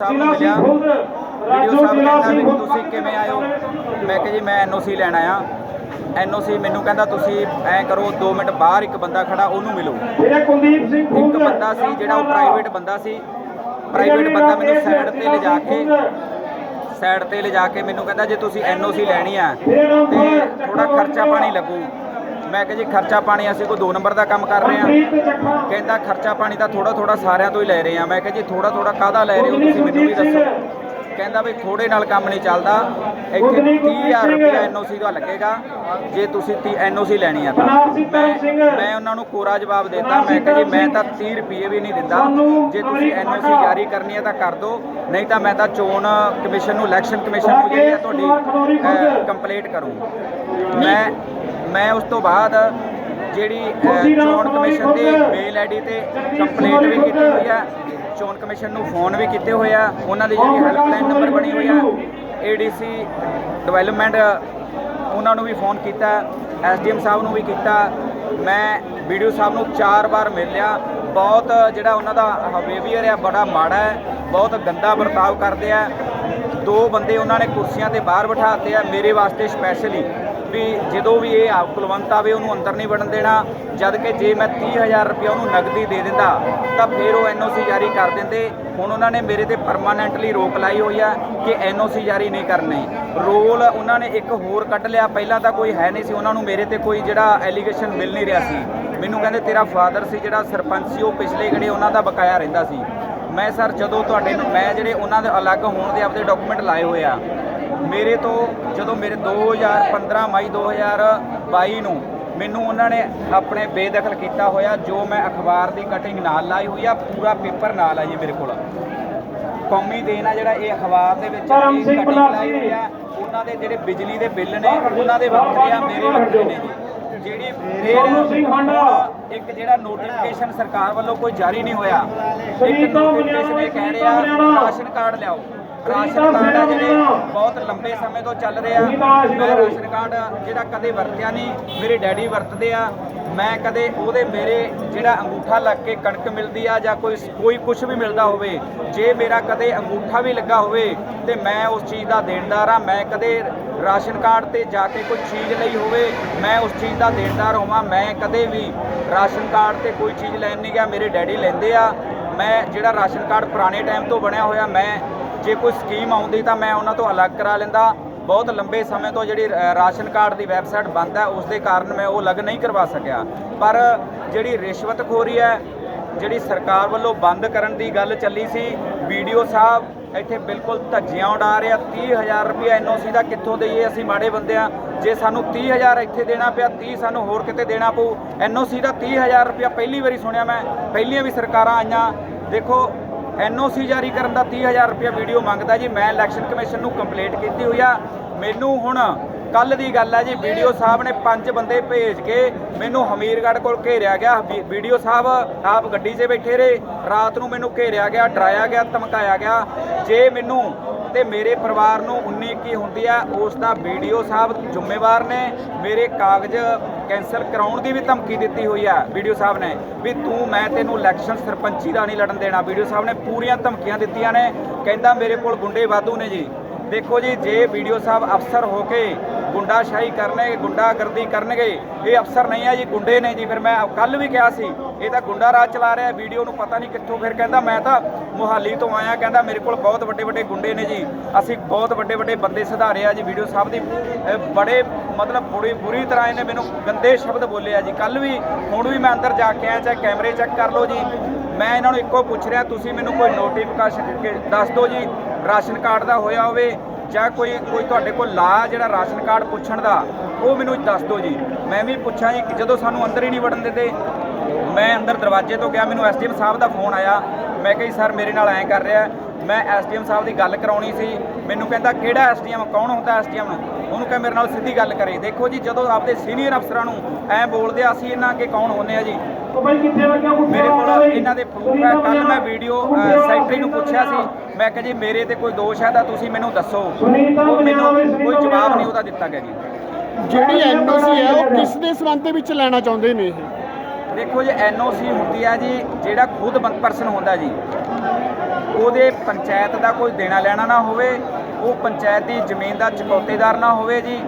ਸਾਹਿਬ ਨੂੰ ਮਿਲਿਆ। ਵੀਡੀਓ ਸਾਹਿਬ ਕਹਿੰਦਾ ਵੀ ਤੁਸੀਂ ਕਿਵੇਂ ਆਇਓ ਮੈਂ ਕਿਹਾ ਜੀ ਮੈਂ ਐਨਓਸੀ ਲੈਣ ਆਇਆ। ਐਨਓਸੀ ਮੈਨੂੰ ਕਹਿੰਦਾ ਤੁਸੀਂ ਐਂ ਕਰੋ 2 ਮਿੰਟ ਬਾਹਰ ਇੱਕ ਬੰਦਾ ਖੜਾ ਉਹਨੂੰ ਮਿਲੋ। ਮੇਰੇ ਕੁਲਦੀਪ ਸਿੰਘ ਇੱਕ ਬੰਦਾ ਸੀ ਜਿਹੜਾ ਉਹ ਪ੍ਰਾਈਵੇਟ ਬੰਦਾ ਸੀ। ਪ੍ਰਾਈਵੇਟ ਬੰਦਾ ਮੈਨੂੰ ਸਾਈਡ ਤੇ ਲਿਜਾ ਕੇ ਸਾਈਡ ਤੇ ਲਿਜਾ ਕੇ ਮੈਨੂੰ ਕਹਿੰਦਾ ਜੇ ਤੁਸੀਂ ਐਨਓਸੀ ਲੈਣੀ ਆ ਤੇ ਥੋੜਾ ਖਰਚਾ ਪਾਣੀ ਲੱਗੂ। ਮੈਂ ਕਿਹਾ ਜੀ ਖਰਚਾ ਪਾਣੀ ਅਸੀਂ ਕੋਈ 2 ਨੰਬਰ ਦਾ ਕੰਮ ਕਰ ਰਹੇ ਹਾਂ। ਕਹਿੰਦਾ ਖਰਚਾ ਪਾਣੀ ਤਾਂ ਥੋੜਾ ਥੋੜਾ ਸਾਰਿਆਂ ਤੋਂ ਹੀ ਲੈ ਰਹੇ ਆ ਮੈਂ ਕਿਹਾ ਜੀ ਥੋੜਾ ਥੋੜਾ ਕਾਹਦਾ ਲੈ ਰਹੇ ਹੋ ਤੁਸੀਂ ਮੈਨੂੰ ਵੀ ਦੱਸੋ। ਕਹਿੰਦਾ ਵੀ ਥੋੜੇ ਨਾਲ ਕੰਮ ਨਹੀਂ ਚੱਲਦਾ। ਇੱਥੇ 30000 ਰੁਪਏ ਐਨਓਸੀ ਦਾ ਲੱਗੇਗਾ। ਜੇ ਤੁਸੀਂ 30 ਐਨਓਸੀ ਲੈਣੀ ਆ ਤਾਂ। ਮੈਂ ਮੈਂ ਉਹਨਾਂ ਨੂੰ ਕੋਰਾ ਜਵਾਬ ਦਿੱਤਾ। ਮੈਂ ਕਿਹਾ ਜੀ ਮੈਂ ਤਾਂ 30 ਰੁਪਏ ਵੀ ਨਹੀਂ ਦਿੰਦਾ। ਜੇ ਤੁਸੀਂ ਐਨਓਸੀ ਜਾਰੀ ਕਰਨੀ ਹੈ ਤਾਂ ਕਰ ਦਿਓ। ਨਹੀਂ ਤਾਂ ਮੈਂ ਤਾਂ ਚੋਣ ਕਮਿਸ਼ਨ ਨੂੰ ਇਲੈਕਸ਼ਨ ਕਮਿਸ਼ਨ ਨੂੰ ਜਿਹੜੀ ਹੈ ਤੁਹਾਡੀ ਕੰਪਲੀਟ ਕਰੂੰ ਮੈਂ ਮੈਂ ਉਸ ਤੋਂ ਬਾਅਦ ਜਿਹੜੀ ਚੋਣ ਕਮਿਸ਼ਨ ਦੀ ਮੇਲ ਆਈਡੀ ਤੇ ਕੰਪਲੇਂਟ ਵੀ ਕੀਤੀ ਹੋਈ ਆ। ਚੋਣ ਕਮਿਸ਼ਨ ਨੂੰ ਫੋਨ ਵੀ ਕੀਤੇ ਹੋਏ ਆ। ਉਹਨਾਂ ਦੀ ਜਿਹੜੀ ਹੈਲਪਲਾਈਨ ਨੰਬਰ ਬਣੀ ਹੋਈ ਆ। ਏਡੀਸੀ ਡਿਵੈਲਪਮੈਂਟ ਉਹਨਾਂ ਨੂੰ ਵੀ ਫੋਨ ਕੀਤਾ। ਐਸਡੀਐਮ ਸਾਹਿਬ ਨੂੰ ਵੀ ਕੀਤਾ। ਮੈਂ ਵੀਡੀਓ ਸਾਹਿਬ ਨੂੰ ਚਾਰ ਵਾਰ ਮਿਲ ਲਿਆ ਬਹੁਤ ਜਿਹੜਾ ਉਹਨਾਂ ਦਾ ਬਿਹੇਵੀਅਰ ਆ ਬੜਾ ਮਾੜਾ ਹੈ। ਬਹੁਤ ਗੰਦਾ ਵਰਤਾਓ ਕਰਦੇ ਆ। ਦੋ ਬੰਦੇ ਉਹਨਾਂ ਨੇ ਕੁਰਸੀਆਂ ਤੇ ਬਾਹਰ ਬਿਠਾਤੇ ਆ। ਮੇਰੇ ਵਾਸਤੇ ਸਪੈਸ਼ਲੀ ਵੀ ਜਦੋਂ ਵੀ ਇਹ ਆ ਕੁਲਵੰਤ ਆਵੇ, ਉਹਨੂੰ ਅੰਦਰ ਨਹੀਂ ਵੜਨ ਦੇਣਾ। ਜਦ ਕਿ ਜੇ ਮੈਂ 30000 ਰੁਪਏ ਉਹਨੂੰ ਨਗਦੀ ਦੇ ਦਿੰਦਾ, ਤਾਂ ਫਿਰ ਉਹ ਐਨਓਸੀ ਜਾਰੀ ਕਰ ਦਿੰਦੇ। ਹੁਣ ਉਹਨਾਂ ਨੇ ਮੇਰੇ ਤੇ ਪਰਮਾਨੈਂਟਲੀ ਰੋਕ ਲਾਈ ਹੋਈ ਆ ਕਿ ਐਨਓਸੀ ਜਾਰੀ ਨਹੀਂ ਕਰਨੀ। ਰੋਲ ਉਹਨਾਂ ਨੇ ਇੱਕ ਹੋਰ ਕੱਢ ਲਿਆ। ਪਹਿਲਾਂ ਤਾਂ ਕੋਈ ਹੈ ਨਹੀਂ ਸੀ। ਉਹਨਾਂ ਨੂੰ ਮੇਰੇ ਤੇ ਕੋਈ ਜਿਹੜਾ ਐਲੀਗੇਸ਼ਨ ਮਿਲ ਨਹੀਂ ਰਿਹਾ ਸੀ। ਮੈਨੂੰ ਕਹਿੰਦੇ ਤੇਰਾ ਫਾਦਰ ਸੀ ਜਿਹੜਾ ਸਰਪੰਚ ਸੀ, ਉਹ ਪਿਛਲੇ ਜਿਹੜੇ ਉਹਨਾਂ ਦਾ ਬਕਾਇਆ ਰਹਿੰਦਾ ਸੀ। ਮੈਂ ਸਰ ਜਦੋਂ ਤੁਹਾਡੇ ਨੂੰ ਮੈਂ ਜਿਹੜੇ ਉਹਨਾਂ ਦੇ ਅਲੱਗ ਹੋਣ ਦੇ ਆਪਦੇ ਡਾਕੂਮੈਂਟ ਲਾਏ ਹੋਏ ਆ ਮੇਰੇ ਤੋਂ ਜਦੋਂ ਮੇਰੇ 2015 ਮਈ 2022 ਨੂੰ ਮੈਨੂੰ ਉਹਨਾਂ ਨੇ ਆਪਣੇ ਬੇਦਖਲ ਕੀਤਾ ਹੋਇਆ ਜੋ ਮੈਂ ਅਖਬਾਰ ਦੀ ਕਟਿੰਗ ਨਾਲ ਲਾਈ ਹੋਈ ਆ ਪੂਰਾ ਪੇਪਰ ਨਾਲ ਆ ਜੀ ਮੇਰੇ ਕੋਲ। ਕੌਮੀ ਦੇਣ ਆ ਜਿਹੜਾ ਇਹ ਅਖਬਾਰ ਦੇ ਵਿੱਚ ਬਲਾਸੀ। ਲਾਈ ਹੋਈ ਆ ਉਹਨਾਂ ਦੇ ਜਿਹੜੇ ਬਿਜਲੀ ਦੇ ਬਿੱਲ ਨੇ ਉਹਨਾਂ ਦੇ ਵੱਖਰੇ ਆ ਮੇਰੇ ਵੱਖਰੇ ਨੇ ਜੀ। ਜਿਹੜੀ ਫਿਰ ਇੱਕ ਜਿਹੜਾ ਨੋਟੀਫਿਕੇਸ਼ਨ ਸਰਕਾਰ ਵੱਲੋਂ ਕੋਈ ਜਾਰੀ ਨਹੀਂ ਹੋਇਆ ਇੱਕ ਨੋਟੀਫਿਕੇਸ਼ਨ ਇਹ ਕਹਿ ਰਿਹਾ। ਰਾਸ਼ਨ ਕਾਰਡ ਲਿਆਓ। ਰਾਸ਼ਨ ਕਾਰਡ ਆ ਜਿਹੜੇ ਬਹੁਤ ਲੰਬੇ ਸਮੇਂ ਤੋਂ ਚੱਲ ਰਿਹਾ ਮੈਂ ਰਾਸ਼ਨ ਕਾਰਡ ਜਿਹੜਾ ਕਦੇ ਵਰਤਿਆ ਨਹੀਂ, ਮੇਰੇ ਡੈਡੀ ਵਰਤਦੇ ਆ। ਮੈਂ ਕਦੇ ਉਹਦੇ ਮੇਰੇ ਜਿਹੜਾ ਅੰਗੂਠਾ ਲੱਗ ਕੇ ਕਣਕ ਮਿਲਦੀ ਆ ਜਾਂ ਕੋਈ ਕੋਈ ਕੁਝ ਵੀ ਮਿਲਦਾ ਹੋਵੇ, ਜੇ ਮੇਰਾ ਕਦੇ ਅੰਗੂਠਾ ਵੀ ਲੱਗਾ ਹੋਵੇ ਤੇ ਮੈਂ ਉਸ ਚੀਜ਼ ਦਾ ਦੇਣਦਾਰ ਆ। ਮੈਂ ਕਦੇ ਰਾਸ਼ਨ ਕਾਰਡ ਤੇ ਜਾ ਕੇ ਕੋਈ ਚੀਜ਼ ਲਈ ਹੋਵੇ, ਮੈਂ ਉਸ ਚੀਜ਼ ਦਾ ਦੇਣਦਾਰ ਹੋਵਾਂ। ਮੈਂ ਕਦੇ ਵੀ ਰਾਸ਼ਨ ਕਾਰਡ ਤੇ ਕੋਈ ਚੀਜ਼ ਲੈਣ ਨਹੀਂ ਗਿਆ। ਮੇਰੇ ਡੈਡੀ ਲੈਂਦੇ ਆ। ਮੈਂ ਜਿਹੜਾ ਰਾਸ਼ਨ ਕਾਰਡ ਪੁਰਾਣੇ ਟਾਈਮ ਤੋਂ ਬਣਿਆ ਹੋਇਆ, ਮੈਂ ਜੇ ਕੋਈ ਸਕੀਮ ਆਉਂਦੀ ਤਾਂ ਮੈਂ ਉਹਨਾਂ ਤੋਂ ਅਲੱਗ ਕਰਾ ਲੈਂਦਾ। ਬਹੁਤ ਲੰਬੇ ਸਮੇਂ ਤੋਂ ਜਿਹੜੀ ਰਾਸ਼ਨ ਕਾਰਡ ਦੀ ਵੈਬਸਾਈਟ ਬੰਦ ਹੈ, ਉਸ ਦੇ ਕਾਰਨ ਮੈਂ ਉਹ ਅਲੱਗ ਨਹੀਂ ਕਰਵਾ ਸਕਿਆ। ਪਰ ਜਿਹੜੀ ਰਿਸ਼ਵਤਖੋਰੀ ਹੈ, ਜਿਹੜੀ ਸਰਕਾਰ ਵੱਲੋਂ ਬੰਦ ਕਰਨ ਦੀ ਗੱਲ ਚੱਲੀ ਸੀ ਵੀਡੀਓ ਸਾਹਿਬ ਇੱਥੇ ਬਿਲਕੁਲ ਧੱਜੀਆਂ ਉਡਾ ਰਿਹਾ 30000 ਰੁਪਏ ਐਨਓਸੀ ਦਾ ਕਿੱਥੋਂ ਦੇਈਏ ਅਸੀਂ ਮਾੜੇ ਬੰਦੇ ਆ। ਜੇ ਸਾਨੂੰ 30000 ਇੱਥੇ ਦੇਣਾ ਪਿਆ 30 ਸਾਨੂੰ ਹੋਰ ਕਿਤੇ ਦੇਣਾ ਪਊ। ਐਨਓਸੀ ਦਾ 30000 ਰੁਪਏ ਪਹਿਲੀ ਵਾਰੀ ਸੁਣਿਆ ਮੈਂ। ਪਹਿਲੀਆਂ ਵੀ ਸਰਕਾਰਾਂ ਆਈਆਂ। ਦੇਖੋ ਐਨਓਸੀ ਜਾਰੀ ਕਰਨ ਦਾ 30000 ਰੁਪਏ ਵੀਡੀਓ ਮੰਗਦਾ ਜੀ। ਮੈਂ ਇਲੈਕਸ਼ਨ ਕਮਿਸ਼ਨ ਨੂੰ ਕੰਪਲੇਂਟ ਕੀਤੀ ਹੋਈ ਆ। ਮੈਨੂੰ ਹੁਣ ਕੱਲ ਦੀ ਗੱਲ ਹੈ ਜੀ। ਵੀਡੀਓ ਸਾਹਿਬ ਨੇ ਪੰਜ ਬੰਦੇ ਭੇਜ ਕੇ ਮੈਨੂੰ ਹਮੀਰਗੜ੍ਹ ਕੋਲ ਘੇਰਿਆ ਗਿਆ। ਵੀ- ਵੀਡੀਓ ਸਾਹਿਬ ਆਪ ਗੱਡੀ 'ਚ ਬੈਠੇ ਰਹੇ। ਰਾਤ ਨੂੰ ਮੈਨੂੰ ਘੇਰਿਆ ਗਿਆ, ਡਰਾਇਆ ਗਿਆ, ਧਮਕਾਇਆ ਗਿਆ। ਜੇ ਮੈਨੂੰ ਤੇ ਮੇਰੇ ਪਰਿਵਾਰ ਨੂੰ 19 ਕੀ ਹੁੰਦੀ ਆ, ਉਸ ਦਾ ਵੀਡੀਓ ਸਾਹਿਬ ਜ਼ਿੰਮੇਵਾਰ ਨੇ। ਮੇਰੇ ਕਾਗਜ਼ ਕੈਂਸਲ ਕਰਾਉਣ ਦੀ ਵੀ ਧਮਕੀ ਦਿੱਤੀ ਹੋਈ ਆ ਵੀਡੀਓ ਸਾਹਿਬ ਨੇ ਵੀ ਤੂੰ, ਮੈਂ ਤੈਨੂੰ ਇਲੈਕਸ਼ਨ ਸਰਪੰਚੀ ਦਾ ਨਹੀਂ ਲੜਨ ਦੇਣਾ। ਵੀਡੀਓ ਸਾਹਿਬ ਨੇ ਪੂਰੀਆਂ ਧਮਕੀਆਂ ਦਿੱਤੀਆਂ ਨੇ। ਕਹਿੰਦਾ ਮੇਰੇ ਕੋਲ ਗੁੰਡੇ ਵਾਧੂ ਨੇ ਜੀ। ਦੇਖੋ ਜੀ, ਜੇ ਵੀਡੀਓ ਸਾਹਿਬ ਅਫਸਰ ਹੋ ਕੇ ਗੁੰਡਾਸ਼ਾਹੀ ਕਰਨਗੇ, ਗੁੰਡਾਗਰਦੀ ਕਰਨਗੇ। ਇਹ ਅਫਸਰ ਨਹੀਂ ਆ ਜੀ, ਗੁੰਡੇ ਨੇ ਜੀ। ਫਿਰ ਮੈਂ ਕੱਲ ਵੀ ਕਿਹਾ ਸੀ, ਇਹ ਤਾਂ ਗੁੰਡਾ ਰਾਜ ਚਲਾ ਰਿਹਾ, ਵੀਡੀਓ ਨੂੰ ਪਤਾ ਨਹੀਂ ਕਿੱਥੋਂ ਫਿਰ ਕਹਿੰਦਾ, ਮੈਂ ਤਾਂ ਮੁਹਾਲੀ ਤੋਂ ਆਇਆ। ਕਹਿੰਦਾ, ਮੇਰੇ ਕੋਲ ਬਹੁਤ ਵੱਡੇ ਵੱਡੇ ਗੁੰਡੇ ਨੇ ਜੀ। ਅਸੀਂ ਬਹੁਤ ਵੱਡੇ ਵੱਡੇ ਬੰਦੇ ਸੁਧਾਰੇ ਆ ਜੀ, ਵੀਡੀਓ ਸਾਹਿਬ ਦੀ ਬੜੇ ਮਤਲਬ ਬੁਰੀ ਬੁਰੀ ਤਰ੍ਹਾਂ ਇਹਨੇ ਮੈਨੂੰ ਗੰਦੇ ਸ਼ਬਦ ਬੋਲੇ ਆ ਜੀ। ਕੱਲ ਵੀ, ਹੁਣ ਵੀ ਮੈਂ ਅੰਦਰ ਜਾ ਕੇ ਆਇਆ, ਚਾਹੇ ਕੈਮਰੇ ਚੈੱਕ ਕਰ ਲਓ ਜੀ। ਮੈਂ ਇਹਨਾਂ ਨੂੰ ਇੱਕੋ ਪੁੱਛ ਰਿਹਾ, ਤੁਸੀਂ ਮੈਨੂੰ ਕੋਈ ਨੋਟੀਫਿਕੇਸ਼ਨ ਦੱਸ ਦਿਓ ਜੀ, ਰਾਸ਼ਨ ਕਾਰਡ ਦਾ ਹੋਇਆ ਹੋਵੇ ਜਾਂ ਕੋਈ ਕੋਈ ਤੁਹਾਡੇ ਕੋਲ ਲਾ ਜਿਹੜਾ ਰਾਸ਼ਨ ਕਾਰਡ ਪੁੱਛਣ ਦਾ, ਉਹ ਮੈਨੂੰ ਦੱਸ ਦਿਓ ਜੀ। ਮੈਂ ਵੀ ਪੁੱਛਾਂ ਜੀ ਜਦੋਂ ਸਾਨੂੰ ਅੰਦਰ ਹੀ ਨਹੀਂ ਵੜਨ ਦਿੰਦੇ, ਮੈਂ ਅੰਦਰ ਦਰਵਾਜ਼ੇ ਤੋਂ ਗਿਆ, ਮੈਨੂੰ ਐਸਡੀਐਮ ਸਾਹਿਬ ਦਾ ਫੋਨ ਆਇਆ। ਮੈਂ ਕਿਹਾ ਜੀ, ਸਰ, ਮੇਰੇ ਨਾਲ ਐਂ ਕਰ ਰਿਹਾ ਮੈਂ ਐਸਡੀਐਮ ਸਾਹਿਬ ਦੀ ਗੱਲ ਕਰਾਉਣੀ ਸੀ। ਮੈਨੂੰ ਕਹਿੰਦਾ, ਕਿਹੜਾ ਐਸਡੀਐਮ? ਕੌਣ ਹੁੰਦਾ ਐਸਡੀਐਮ ਉਹਨੂੰ ਕਹੇ, ਮੇਰੇ ਨਾਲ ਸਿੱਧੀ ਗੱਲ ਕਰੇ। ਦੇਖੋ ਜੀ, ਜਦੋਂ ਆਪਦੇ ਸੀਨੀਅਰ ਅਫਸਰਾਂ ਨੂੰ ਐਂ ਬੋਲਦੇ ਆ, ਅਸੀਂ ਇਹਨਾਂ ਅੱਗੇ ਕੌਣ ਹੁੰਦੇ ਆ ਜੀ? ਉਹ ਬਾਈ ਕਿੱਥੇ ਲੱਗਿਆ ਗੁੱਸਾ ਮੇਰੇ ਕੋਲ? ਇਹਨਾਂ ਦੇ ਪ੍ਰੂਫ ਹੈ ਕੱਲ ਮੈਂ ਵੀਡੀਓ ਸੈਕਟਰੀ ਨੂੰ ਪੁੱਛਿਆ ਸੀ। ਮੈਂ ਕਿਹਾ ਜੀ ਮੇਰੇ ਤੇ ਕੋਈ ਦੋਸ਼ ਹੈ ਤਾਂ ਤੁਸੀਂ ਮੈਨੂੰ ਦੱਸੋ। ਉਹ ਮੈਨੂੰ ਕੋਈ ਜਵਾਬ ਨਹੀਂ ਉਹਦਾ ਦਿੱਤਾ ਗਿਆ ਜੀ। ਜਿਹੜੀ ਐਨਓਸੀ ਹੈ ਉਹ ਕਿਸ ਦੇ ਸਬੰਧ ਦੇ ਵਿੱਚ ਲੈਣਾ ਚਾਹੁੰਦੇ ਨੇ ਇਹ? ਦੇਖੋ ਜੀ ਐਨਓਸੀ ਹੁੰਦੀ ਹੈ ਜੀ ਜਿਹੜਾ ਖੁਦ ਪਰਸਨ ਹੁੰਦਾ ਜੀ। ਉਹਦੇ ਪੰਚਾਇਤ ਦਾ ਕੋਈ ਦੇਣਾ ਲੈਣਾ ਨਾ ਹੋਵੇ ਉਹ ਪੰਚਾਇਤ ਦੀ ਜ਼ਮੀਨ ਦਾ ਚੁਕੌਤੇਦਾਰ ਨਾ ਹੋਵੇ ਜੀ।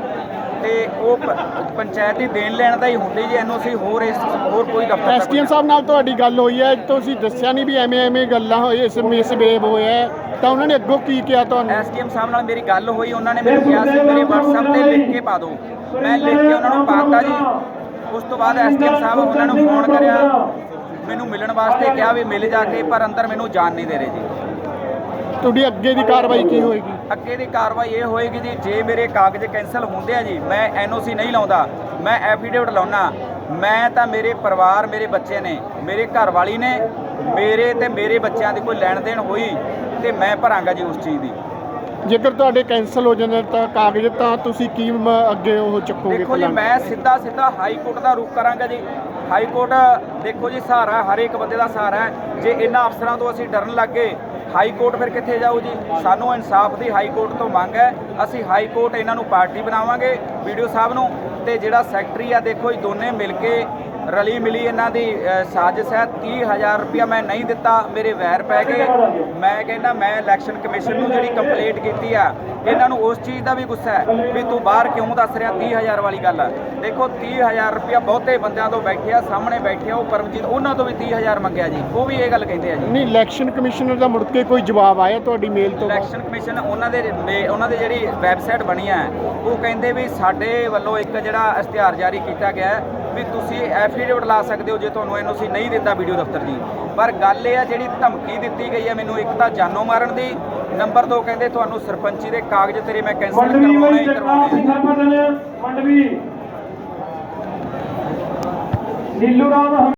ਤੇ ਉਹ ਪ- ਪੰਚਾਇਤ ਦੀ ਦੇਣ ਲੈਣ ਦਾ ਹੀ ਹੁੰਦੀ ਜੀ ਐਨਓਸੀ ਹੋਰ ਇਸ ਹੋਰ ਕੋਈ ਦਫ਼ਤਰ ਦਾ ਐਸਡੀਐਮ ਸਾਹਿਬ ਨਾਲ ਤੁਹਾਡੀ ਗੱਲ ਹੋਈ ਹੈ ਤੁਸੀਂ ਦੱਸਿਆ ਨਹੀਂ ਵੀ ਐਵੇਂ ਐਵੇਂ ਗੱਲਾਂ ਹੋਈ ਇਸ ਮਿਸਬੇਬ ਹੋਇਆ ਹੈ, ਤਾਂ ਉਹਨਾਂ ਨੇ ਅੱਗੋਂ ਕੀ ਕਿਹਾ ਤੁਹਾਨੂੰ? ਐਸਡੀਐਮ ਸਾਹਿਬ ਨਾਲ ਮੇਰੀ ਗੱਲ ਹੋਈ ਉਹਨਾਂ ਨੇ ਮੈਨੂੰ ਕਿਹਾ ਸੀ ਮੇਰੇ WhatsApp ਤੇ ਲਿਖ ਕੇ ਪਾ ਦਿਓ ਮੈਂ ਲਿਖ ਕੇ ਉਹਨਾਂ ਨੂੰ ਪਾਤਾ ਜੀ। ਉਸ ਤੋਂ ਬਾਅਦ ਐਸਡੀਐਮ ਸਾਹਿਬ ਉਹਨਾਂ ਨੂੰ ਫੋਨ ਕਰਿਆ। ਮੈਨੂੰ ਮਿਲਣ ਵਾਸਤੇ ਕਿਹਾ ਵੀ ਮਿਲ ਜਾ ਕੇ ਪਰ ਅੰਦਰ ਮੈਨੂੰ ਜਾਣ ਨਹੀਂ ਦੇ ਰਹੇ ਜੀ। ਤੁਹਾਡੀ ਅੱਗੇ ਦੀ ਕਾਰਵਾਈ ਕੀ ਹੋਏਗੀ? ਅੱਗੇ ਦੀ ਕਾਰਵਾਈ ਇਹ ਹੋਏਗੀ ਜੀ ਜੇ ਮੇਰੇ ਕਾਗਜ਼ ਕੈਂਸਲ ਹੁੰਦੇ ਆ ਜੀ ਮੈਂ ਐਨਓਸੀ ਨਹੀਂ ਲਾਉਂਦਾ ਮੈਂ ਐਫੀਡੇਵਿਟ ਲਾਉਣਾ ਮੈਂ ਤਾਂ ਮੇਰੇ ਪਰਿਵਾਰ ਮੇਰੇ ਬੱਚੇ ਨੇ ਮੇਰੇ ਘਰ ਵਾਲੀ ਨੇ ਮੇਰੇ ਤੇ ਮੇਰੇ ਬੱਚਿਆਂ ਦੀ ਕੋਈ ਲੈਣ ਦੇਣ ਹੋਈ ਤੇ ਮੈਂ ਭਰਾਂਗਾ ਜੀ ਉਸ ਚੀਜ਼ ਦੀ। ਜੇਕਰ ਤੁਹਾਡੇ ਕੈਂਸਲ ਹੋ ਜਾਂਦੇ ਤਾਂ ਕਾਗਜ਼ ਤਾਂ ਤੁਸੀਂ ਕੀ ਅੱਗੇ ਉਹ ਚੱਕੋਗੇ ਦੇਖੋ ਜੀ? ਮੈਂ ਸਿੱਧਾ ਸਿੱਧਾ ਹਾਈ ਕੋਰਟ ਦਾ ਰੁਖ ਕਰਾਂਗਾ ਜੀ। ਹਾਈ ਕੋਰਟ ਦੇਖੋ ਜੀ ਸਹਾਰਾ ਹਰ ਇੱਕ ਬੰਦੇ ਦਾ ਸਹਾਰਾ ਹੈ। ਜੇ ਇਹਨਾਂ ਅਫਸਰਾਂ ਤੋਂ ਅਸੀਂ ਡਰਨ ਲੱਗੇ ਹਾਈ ਕੋਰਟ ਫਿਰ ਕਿੱਥੇ ਜਾਊ ਜੀ? ਸਾਨੂੰ ਇਨਸਾਫ ਦੀ ਹਾਈ ਕੋਰਟ ਤੋਂ ਮੰਗ ਹੈ। ਅਸੀਂ ਹਾਈ ਕੋਰਟ ਇਹਨਾਂ ਨੂੰ ਪਾਰਟੀ ਬਣਾਵਾਂਗੇ ਵੀਡੀਓ ਸਾਹਿਬ ਨੂੰ। ਤੇ ਜਿਹੜਾ ਸੈਕਟਰੀ ਆ, ਦੇਖੋ ਜੀ, ਦੋਨੇ ਮਿਲ ਕੇ ਰਲੀ ਮਿਲੀ ਇਹਨਾਂ ਦੀ ਸਾਜ਼ਿਸ਼ ਹੈ। 30000 ਰੁਪਇਆ ਮੈਂ ਨਹੀਂ ਦਿੱਤਾ ਮੇਰੇ ਵੈਰ ਪੈ ਗਏ। ਮੈਂ ਕਹਿੰਦਾ ਮੈਂ ਇਲੈਕਸ਼ਨ ਕਮਿਸ਼ਨ ਨੂੰ ਜਿਹੜੀ ਕੰਪਲੇਂਟ ਕੀਤੀ ਆ ਇਹਨਾਂ ਨੂੰ ਉਸ ਚੀਜ਼ ਦਾ ਵੀ ਗੁੱਸਾ ਹੈ ਵੀ ਤੂੰ ਬਾਹਰ ਕਿਉਂ ਦੱਸ ਰਿਹਾ 30000 ਵਾਲੀ ਗੱਲ ਆ। ਦੇਖੋ 30000 ਰੁਪਇਆ ਬਹੁਤੇ ਬੰਦਿਆਂ ਤੋਂ ਬੈਠੇ ਆ ਸਾਹਮਣੇ ਬੈਠੇ ਆ ਉਹ ਪਰਮਜੀਤ ਉਹਨਾਂ ਤੋਂ ਵੀ 30000 ਮੰਗਿਆ ਜੀ। ਉਹ ਵੀ ਇਹ ਗੱਲ ਕਹਿੰਦੇ ਆ ਜੀ। ਨਹੀਂ ਇਲੈਕਸ਼ਨ ਕਮਿਸ਼ਨਰ ਦਾ ਮੁੜ ਕੇ ਕੋਈ ਜਵਾਬ ਆਇਆ ਤੁਹਾਡੀ ਮੇਲ ਤੋਂ? ਇਲੈਕਸ਼ਨ ਕਮਿਸ਼ਨ ਉਹਨਾਂ ਦੇ ਉਹਨਾਂ ਦੇ ਜਿਹੜੀ ਵੈਬਸਾਈਟ ਬਣੀ ਹੈ ਉਹ ਕਹਿੰਦੇ ਵੀ ਸਾਡੇ ਵੱਲੋਂ ਇੱਕ ਜਿਹੜਾ ਇਸ਼ਤਿਹਾਰ ਜਾਰੀ ਕੀਤਾ ਗਿਆ ਹੈ ਵੀ ਤੁਸੀਂ ਐਫੀਡੇਵਿਟ ਲਾ ਸਕਦੇ ਹੋ ਜੇ ਤੁਹਾਨੂੰ ਐਨਓਸੀ ਨਹੀਂ ਦਿੰਦਾ ਵੀਡੀਓ ਦਫ਼ਤਰ ਜੀ। ਪਰ ਗੱਲ ਇਹ ਹੈ ਜਿਹੜੀ ਧਮਕੀ ਦਿੱਤੀ ਗਈ ਹੈ ਮੈਨੂੰ ਇੱਕ ਤਾਂ ਜਾਨੋਂ ਮਾਰਨ ਦੀ ਨੰਬਰ 2 ਕਹਿੰਦੇ ਤੁਹਾਨੂੰ ਸਰਪੰਚੀ ਦੇ ਕਾਗਜ਼ ਤੇਰੇ ਮੈਂ ਕੈਂਸਲ ਕਰਵਾਉਣੇ ਕਰਵਾਉਣੇ ਸਿੰਘ ਆ। ਹਰਪਤਨ ਮੰਡਵੀ। ਨੀਲੂ ਰਾਮ